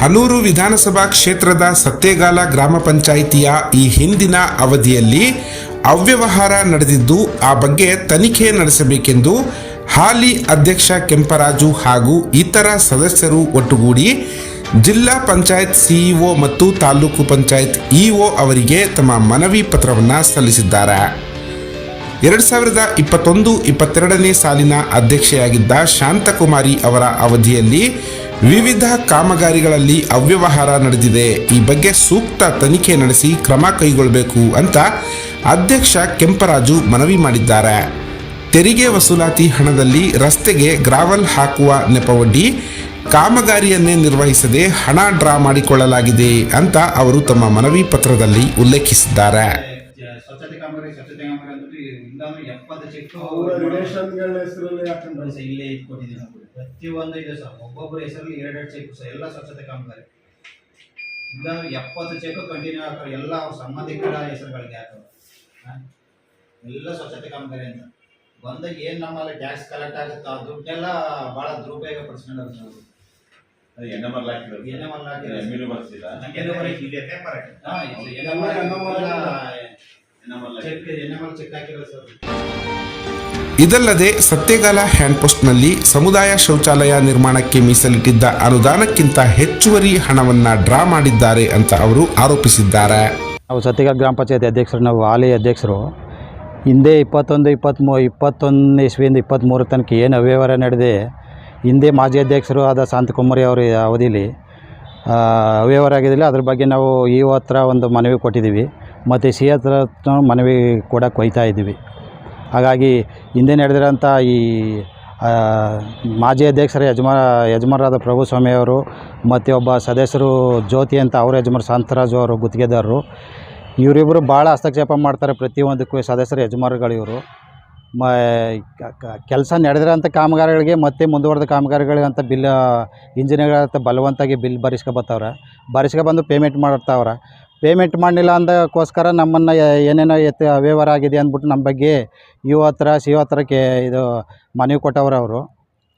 ಹನೂರು ವಿಧಾನಸಭಾ ಕ್ಷೇತ್ರದ ಸತ್ತೇಗಾಲ ಗ್ರಾಮ ಪಂಚಾಯಿತಿಯ ಈ ಹಿಂದಿನ ಅವಧಿಯಲ್ಲಿ ಅವ್ಯವಹಾರ ನಡೆದಿದ್ದು, ಆ ಬಗ್ಗೆ ತನಿಖೆ ನಡೆಸಬೇಕೆಂದು ಹಾಲಿ ಅಧ್ಯಕ್ಷ ಕೆಂಪರಾಜು ಹಾಗೂ ಇತರ ಸದಸ್ಯರು ಒಟ್ಟುಗೂಡಿ ಜಿಲ್ಲಾ ಪಂಚಾಯತ್ ಸಿಇಒ ಮತ್ತು ತಾಲೂಕು ಪಂಚಾಯತ್ ಇಒ ಅವರಿಗೆ ತಮ್ಮ ಮನವಿ ಪತ್ರವನ್ನು ಸಲ್ಲಿಸಿದ್ದಾರೆ. ಎರಡು ಸಾವಿರದ ಇಪ್ಪತ್ತೊಂದು, ಇಪ್ಪತ್ತೆರಡನೇ ಸಾಲಿನ ಅಧ್ಯಕ್ಷೆಯಾಗಿದ್ದ ಶಾಂತಕುಮಾರಿ ಅವರ ಅವಧಿಯಲ್ಲಿ ವಿವಿಧ ಕಾಮಗಾರಿಗಳಲ್ಲಿ ಅವ್ಯವಹಾರ ನಡೆದಿದೆ. ಈ ಬಗ್ಗೆ ಸೂಕ್ತ ತನಿಖೆ ನಡೆಸಿ ಕ್ರಮ ಕೈಗೊಳ್ಳಬೇಕು ಅಂತ ಅಧ್ಯಕ್ಷ ಕೆಂಪರಾಜು ಮನವಿ ಮಾಡಿದ್ದಾರೆ. ತೆರಿಗೆ ವಸೂಲಾತಿ ಹಣದಲ್ಲಿ ರಸ್ತೆಗೆ ಗ್ರಾವಲ್ ಹಾಕುವ ನೆಪವೊಡ್ಡಿ ಕಾಮಗಾರಿಯನ್ನೇ ನಿರ್ವಹಿಸದೆ ಹಣ ಡ್ರಾ ಮಾಡಿಕೊಳ್ಳಲಾಗಿದೆ ಅಂತ ಅವರು ತಮ್ಮ ಮನವಿ ಪತ್ರದಲ್ಲಿ ಉಲ್ಲೇಖಿಸಿದ್ದಾರೆ. ಸ್ವಚ್ಛತೆ ಕಾಮಗಾರಿ ಸ್ವಚ್ಛತೆ ಕಾಮಗಾರಿ ಅಂದ್ರೆ ಇಂದಾನು ಎಪ್ಪತ್ತು ಚೆಕ್ ಅವರ ರಿಲೇಷನ್ಗಳ ಹೆಸರಲ್ಲಿ ಹಾಕೊಂಡು ಇಲ್ಲೇ ಇಟ್ಕೊಟ್ಟಿದ್ದೀನಿ ಪ್ರತಿಯೊಂದು ಇದೆ ಸರ್ ಒಬ್ಬೊಬ್ಬರ ಹೆಸರಲ್ಲಿ ಎರಡೆರಡು ಚೆಕ್ ಸರ್ ಎಲ್ಲ ಸ್ವಚ್ಛತೆ ಕಾಮಗಾರಿ ಇಲ್ಲ ಎಪ್ಪತ್ತು ಚೆಕ್ ಕಂಟಿನ್ಯೂ ಆಗ್ತಾರೆ ಎಲ್ಲ ಅವ್ರ ಸಂಬಂಧಿಕರ ಹೆಸರುಗಳಿಗೆ ಹಾಕೋರು ಹಾ? ಎಲ್ಲ ಸ್ವಚ್ಛತೆ ಕಾಮಗಾರಿ ಅಂತ ಬಂದಾಗ ಏನು ನಮ್ಮಲ್ಲಿ ಟ್ಯಾಕ್ಸ್ ಕಲೆಕ್ಟ್ ಆಗುತ್ತೆ ಆ ದುಡ್ಡೆಲ್ಲ ಭಾಳ ದುರುಪಯೋಗ ಪಡಿಸ್ಕೊಂಡು ನಾವು ಅದು ಎಣ್ಣೆಮಲ್ಲ ಹಾಕಿರೋದು. ಎಣ್ಣೆಮಲ್ಲ ಹಾಕಿರೋದು. ಎಮ್ಮಿಲು ಬರ್ಸಿಲ್ಲ. ನಮ್ಗೆಲ್ಲ ಬರೀ ಹಾ, ಇದು ಎಣ್ಣೆಮಲ್ಲ ಎಣ್ಣೆಮಲ್ಲ ಚೆಕ್ ಎಣ್ಣೆಮಲ್ಲ ಚೆಕ್ ಹಾಕಿರೋದು ಸರ್ ಇದಲ್ಲದೆ ಸತ್ಯಗಾಲ ಹ್ಯಾಂಡ್ಪೋಸ್ಟ್ನಲ್ಲಿ ಸಮುದಾಯ ಶೌಚಾಲಯ ನಿರ್ಮಾಣಕ್ಕೆ ಮೀಸಲಿಟ್ಟಿದ್ದ ಅನುದಾನಕ್ಕಿಂತ ಹೆಚ್ಚುವರಿ ಹಣವನ್ನು ಡ್ರಾ ಮಾಡಿದ್ದಾರೆ ಅಂತ ಅವರು ಆರೋಪಿಸಿದ್ದಾರೆ. ನಾವು ಸತ್ಯಗಾಲ ಗ್ರಾಮ ಪಂಚಾಯತಿ ಅಧ್ಯಕ್ಷರು, ನಾವು ಹಾಲಿ ಅಧ್ಯಕ್ಷರು. ಹಿಂದೆ ಇಪ್ಪತ್ತೊಂದು ಇಪ್ಪತ್ತ್ಮೂ ಇಪ್ಪತ್ತೊಂದು ಇಸ್ವಿಯಿಂದ ಇಪ್ಪತ್ತ್ಮೂರ ತನಕ ಏನು ಅವ್ಯವಹಾರ ನಡೆದಿದೆ ಹಿಂದೆ ಮಾಜಿ ಅಧ್ಯಕ್ಷರು ಆದ ಶಾಂತಕುಮಾರಿ ಅವರ ಅವಧಿಯಲ್ಲಿ ಅವ್ಯವಹಾರ ಆಗಿದ್ದಿಲ್ಲ. ಅದ್ರ ಬಗ್ಗೆ ನಾವು ಈ ಹತ್ರ ಒಂದು ಮನವಿ ಕೊಟ್ಟಿದ್ದೀವಿ. ಮತ್ತು ಸಿ ಹತ್ರ ಮನವಿ ಕೂಡ ಕೊಯ್ತಾ ಇದ್ದೀವಿ. ಹಾಗಾಗಿ ಹಿಂದೆ ನಡೆದಿರೋಂಥ ಈ ಮಾಜಿ ಅಧ್ಯಕ್ಷರ ಯಜಮಾ ಯಜಮಾನರಾದ ಪ್ರಭುಸ್ವಾಮಿ ಅವರು ಮತ್ತು ಒಬ್ಬ ಸದಸ್ಯರು ಜ್ಯೋತಿ ಅಂತ ಅವರ ಯಜಮಾನ ಶಾಂತರಾಜು ಅವರು ಗುತ್ತಿಗೆದಾರರು, ಇವರಿಬ್ಬರು ಭಾಳ ಹಸ್ತಕ್ಷೇಪ ಮಾಡ್ತಾರೆ ಪ್ರತಿಯೊಂದಕ್ಕೂ ಸದಸ್ಯರ ಯಜಮಾನರುಗಳು ಇವರು. ಮ ಕೆಲಸ ನಡೆದಿರೋಂಥ ಕಾಮಗಾರಿಗಳಿಗೆ ಮತ್ತು ಮುಂದುವರೆದ ಕಾಮಗಾರಿಗಳಿಗಂತ ಬಿಲ್ ಇಂಜಿನಿಯರ್ಗಳಂತ ಬಲವಂತಾಗಿ ಬಿಲ್ ಬರೆಸ್ಕೊಬತ್ತವ್ರೆ ಬರೆಸ್ಕೊಬಂದು ಪೇಮೆಂಟ್ ಮಾಡ್ತಾವ್ರೆ. ಪೇಮೆಂಟ್ ಮಾಡಲಿಲ್ಲ ಅಂದಕ್ಕೋಸ್ಕರ ನಮ್ಮನ್ನು ಏನೇನೋ ಎತ್ತ ಅವ್ಯವಹಾರ ಆಗಿದೆ ಅಂದ್ಬಿಟ್ಟು ನಮ್ಮ ಬಗ್ಗೆ ಯು ಹತ್ರ, ಸಿ ಹತ್ರ ಕೇ ಇದು ಮನವಿ ಕೊಟ್ಟವ್ರು ಅವರು.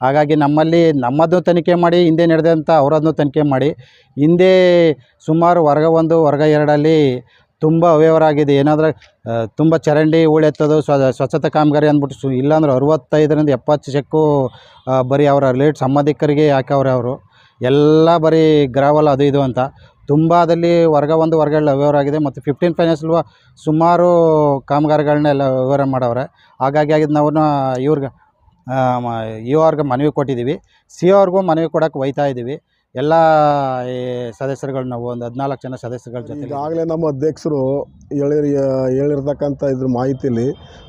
ಹಾಗಾಗಿ ನಮ್ಮಲ್ಲಿ ನಮ್ಮದು ತನಿಖೆ ಮಾಡಿ, ಹಿಂದೆ ನಡೆದಂಥ ಅವರದ್ದು ತನಿಖೆ ಮಾಡಿ, ಹಿಂದೆ ಸುಮಾರು ವರ್ಗ ಒಂದು, ವರ್ಗ ಎರಡಲ್ಲಿ ತುಂಬ ಅವ್ಯವಹಾರ ಆಗಿದೆ. ಏನಾದರೂ ತುಂಬ ಚರಂಡಿ ಹೂಳೆತ್ತೋದು ಸ್ವ ಸ್ವಚ್ಛತಾ ಕಾಮಗಾರಿ ಅಂದ್ಬಿಟ್ಟು ಸು ಇಲ್ಲಾಂದ್ರೆ ಅರವತ್ತೈದರಿಂದ ಎಪ್ಪತ್ತು ಚೆಕ್ಕು ಬರೀ ಅವರ ಲೇಟ್ ಸಂಬಂಧಿಕರಿಗೆ ಹಾಕವ್ರೆ ಅವರು. ಎಲ್ಲ ಬರೀ ಗ್ರಾವಲ್ ಅದು ಇದು ಅಂತ. ತುಂಬ ಅದಲ್ಲಿ ವರ್ಗ ಒಂದು, ವರ್ಗ ಎರಡು ಆಗಿದೆ ಮತ್ತು ಫಿಫ್ಟೀನ್ ಫೈನಾನ್ಸ್ ಸುಮಾರು ಕಾಮಗಾರಿಗಳನ್ನೆಲ್ಲ ವ್ಯವಹಾರ ಮಾಡವ್ರೆ. ಹಾಗಾಗಿ ಆಗಿದ್ದು ನಾವು ಇವ್ರಿಗೆ ಇ ಅವ್ರಿಗೆ ಮನವಿ ಕೊಟ್ಟಿದ್ದೀವಿ ಸಿ ಅವ್ರಿಗೂ ಮನವಿ ಕೊಡೋಕೆ ಒಯ್ತಾ ಇದ್ದೀವಿ ಎಲ್ಲ, ಈ, ಸದಸ್ಯರುಗಳು ನಾವು ಒಂದು ಹದಿನಾಲ್ಕು ಜನ ಸದಸ್ಯರುಗಳ ಜೊತೆ ಈಗಾಗಲೇ ನಮ್ಮ ಅಧ್ಯಕ್ಷರು ಹೇಳಿ ಹೇಳಿರ್ತಕ್ಕಂಥ ಇದ್ರ ಮಾಹಿತಿಲಿ,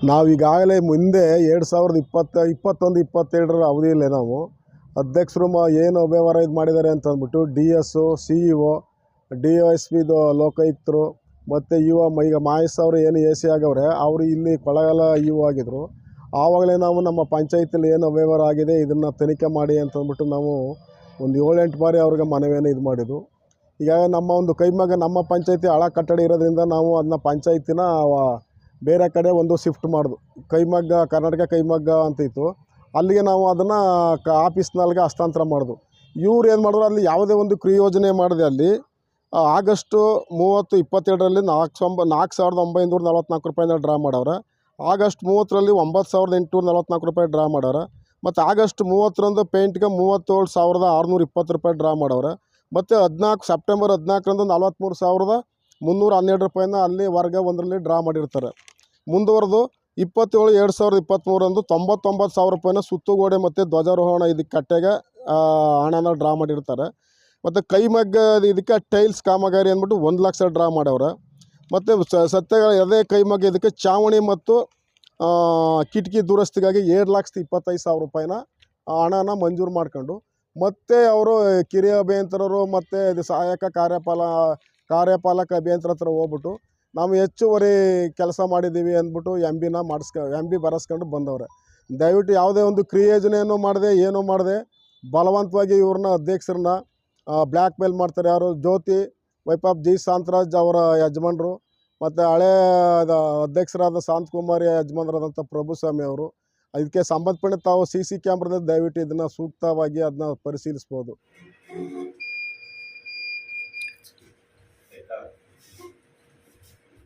ನಾವು ಈಗಾಗಲೇ ಮುಂದೆ ಎರಡು ಸಾವಿರದ ಇಪ್ಪತ್ತ, ಇಪ್ಪತ್ತೊಂದು, ಇಪ್ಪತ್ತೆರಡರ ಅವಧಿಯಲ್ಲೇ ನಾವು ಅಧ್ಯಕ್ಷರು ಮ, ಏನು ವ್ಯವಹಾರ ಇದು ಮಾಡಿದ್ದಾರೆ ಅಂತಂದ್ಬಿಟ್ಟು D S C E O D O S ಪಿದು ಲೋಕಾಯುಕ್ತರು ಮತ್ತು ಇ ಈಗ ಮಾಯಸ್ ಅವರು ಏನು ಎ ಸಿ ಆಗವ್ರೆ, ಅವರು ಇಲ್ಲಿ ಕೊಳ್ಳಗಾಲ ಇ ಒ ಆಗಿದ್ದರು ಆವಾಗಲೇ ನಾವು ನಮ್ಮ ಪಂಚಾಯತಿಲಿ ಏನು ಅವ್ಯವಹಾರ ಆಗಿದೆ, ಇದನ್ನು ತನಿಖೆ ಮಾಡಿ ಅಂತಂದ್ಬಿಟ್ಟು ನಾವು ಒಂದು ಏಳೆಂಟು ಬಾರಿ ಅವ್ರಿಗೆ ಮನವಿಯನ್ನು ಇದು ಮಾಡಿದ್ದು ಈಗ ನಮ್ಮ ಒಂದು ಕೈಮಗ್ಗ ನಮ್ಮ ಪಂಚಾಯತಿ ಹಳ ಕಟ್ಟಡ ಇರೋದ್ರಿಂದ ನಾವು ಅದನ್ನ ಪಂಚಾಯತಿನ ಬೇರೆ ಕಡೆ ಒಂದು ಶಿಫ್ಟ್ ಮಾಡಿದ್ವು ಕೈಮಗ್ಗ ಕರ್ನಾಟಕ ಕೈಮಗ್ಗ ಅಂತ ಇತ್ತು. ಅಲ್ಲಿಗೆ ನಾವು ಅದನ್ನು ಆಫೀಸ್ನಲ್ಲಿಗೆ ಹಸ್ತಾಂತರ ಮಾಡಿದ್ವು ಇವ್ರು ಏನು ಮಾಡಿದ್ರು, ಅಲ್ಲಿ ಯಾವುದೇ ಒಂದು ಕ್ರಿಯೋಜನೆ ಮಾಡಿದೆ ಅಲ್ಲಿ ಆಗಸ್ಟು ಮೂವತ್ತು ಇಪ್ಪತ್ತೆರಡರಲ್ಲಿ ನಾಲ್ಕು ಸಂಬ, ನಾಲ್ಕು ಸಾವಿರದ ಒಂಬೈನೂರ ನಲವತ್ತ್ನಾಲ್ಕು ರೂಪಾಯಿಂದ ಡ್ರಾ ಮಾಡವ್ರೆ. ಆಗಸ್ಟ್ ಮೂವತ್ತರಲ್ಲಿ ಒಂಬತ್ತು ಸಾವಿರದ ಎಂಟುನೂರ ನಲವತ್ತ್ನಾಲ್ಕು ರೂಪಾಯಿ ಡ್ರಾ ಮಾಡವ್ರೆ. ಮತ್ತು ಆಗಸ್ಟ್ ಮೂವತ್ತರಂದು ಪೇಂಟ್ಗೆ ಮೂವತ್ತೇಳು ಸಾವಿರದ ಆರುನೂರ ಇಪ್ಪತ್ತು ರೂಪಾಯಿ ಡ್ರಾ ಮಾಡವ್ರೆ. ಮತ್ತು ಹದಿನಾಲ್ಕು, ಸೆಪ್ಟೆಂಬರ್ ಹದಿನಾಲ್ಕರಂದು ನಲ್ವತ್ತ್ಮೂರು ಸಾವಿರದ ಮುನ್ನೂರ ಹನ್ನೆರಡು ರೂಪಾಯಿನ ಅಲ್ಲಿ ವರ್ಗ ಒಂದರಲ್ಲಿ ಡ್ರಾ ಮಾಡಿರ್ತಾರೆ. ಮುಂದುವರೆದು ಇಪ್ಪತ್ತೇಳು, ಎರಡು ಸಾವಿರದ ಇಪ್ಪತ್ತ್ಮೂರಂದು ತೊಂಬತ್ತೊಂಬತ್ತು ಸಾವಿರ ರೂಪಾಯಿನ ಸುತ್ತುಗೋಡೆ ಮತ್ತು ಧ್ವಜಾರೋಹಣ ಇದಕ್ಕೆ ಕಟ್ಟೆಗೆ ಹಣನ ಡ್ರಾ ಮಾಡಿರ್ತಾರೆ. ಮತ್ತು ಕೈಮಗ್ಗ ಇದಕ್ಕೆ ಟೈಲ್ಸ್ ಕಾಮಗಾರಿ ಅಂದ್ಬಿಟ್ಟು ಒಂದು ಲಕ್ಷ ಡ್ರಾ ಮಾಡವ್ರೆ. ಮತ್ತು ಸತ್ಯಗಳ ಅದೇ ಕೈಮಗ್ಗ ಇದಕ್ಕೆ ಚಾವಣಿ ಮತ್ತು ಕಿಟಕಿ ದುರಸ್ತಿಗಾಗಿ ಏಳು ಲಕ್ಷದ ಇಪ್ಪತ್ತೈದು ಸಾವಿರ ರೂಪಾಯಿನ ಹಣನ ಮಂಜೂರು ಮಾಡ್ಕೊಂಡು, ಮತ್ತೆ ಅವರು ಕಿರಿಯ ಅಭಿಯಂತರರು ಮತ್ತು ಇದು ಸಹಾಯಕ ಕಾರ್ಯಪಾಲ, ಕಾರ್ಯಪಾಲಕ ಅಭಿಯಂತರ ಹತ್ರ ಹೋಗ್ಬಿಟ್ಟು, ನಾವು ಹೆಚ್ಚುವರಿ ಕೆಲಸ ಮಾಡಿದ್ದೀವಿ ಅಂದ್ಬಿಟ್ಟು ಎಂ ಬಿನ ಮಾಡಿಸ್ಕ ಎಂ ಬಿ ಬರೆಸ್ಕೊಂಡು ಬಂದವ್ರೆ. ದಯವಿಟ್ಟು ಯಾವುದೇ ಒಂದು ಕ್ರಿಯೋಜನೆಯನ್ನು ಮಾಡದೆ ಏನೂ ಮಾಡದೆ, ಬಲವಂತವಾಗಿ ಇವ್ರನ್ನ ಅಧ್ಯಕ್ಷರನ್ನ ಬ್ಲ್ಯಾಕ್ ಮೇಲ್ ಮಾಡ್ತಾರೆ ಯಾರು? ಜ್ಯೋತಿ, ವೈಪಾಪ್ ಜಿ. ಶಾಂತರಾಜ್ ಅವರ ಯಜಮಾನರು, ಮತ್ತು ಹಳೆ ಅಧ್ಯಕ್ಷರಾದ ಅಧ್ಯಕ್ಷರಾದ ಶಾಂತಕುಮಾರಿ ಯಜಮಾನರಾದಂಥ ಪ್ರಭುಸ್ವಾಮಿ ಅವರು. ಇದಕ್ಕೆ ಸಂಬಂಧಪಟ್ಟ ತಾವು ಸಿ ಸಿ ಕ್ಯಾಮ್ರಾದಲ್ಲಿ ದಯವಿಟ್ಟು ಇದನ್ನು ಸೂಕ್ತವಾಗಿ ಅದನ್ನ ಪರಿಶೀಲಿಸ್ಬೋದು.